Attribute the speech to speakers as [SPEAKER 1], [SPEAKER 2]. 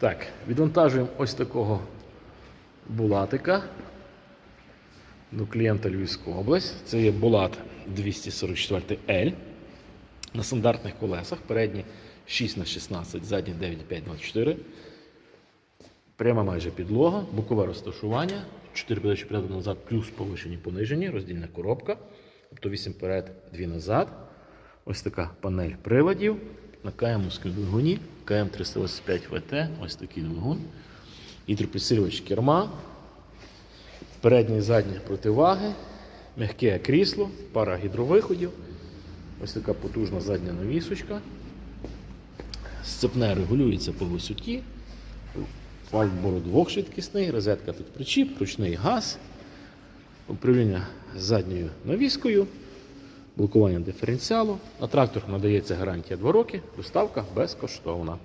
[SPEAKER 1] Так, відвантажуємо ось такого булатика до клієнта Львівська область. Це є Булат 244L на стандартних колесах. Передні 6 на 16, задні 9,524. Пряма майже підлога, бокове розташування, 4 передачі вперед назад, плюс повишені понижені, роздільна коробка. Тобто 8 вперед, 2 назад. Ось така панель приладів на КМовському двигуні, КМ385 ВТ, ось такий двигун. Гідропідсилювач керма, передні і задні противаги, м'яке крісло, пара гідровиходів. Ось така потужна задня навісочка. Сцепне регулюється по висоті. Вал двохшвидкісний, розетка тут причіп, ручний газ, управління задньою навіскою, блокування диференціалу. На трактор надається гарантія 2 роки, доставка безкоштовна.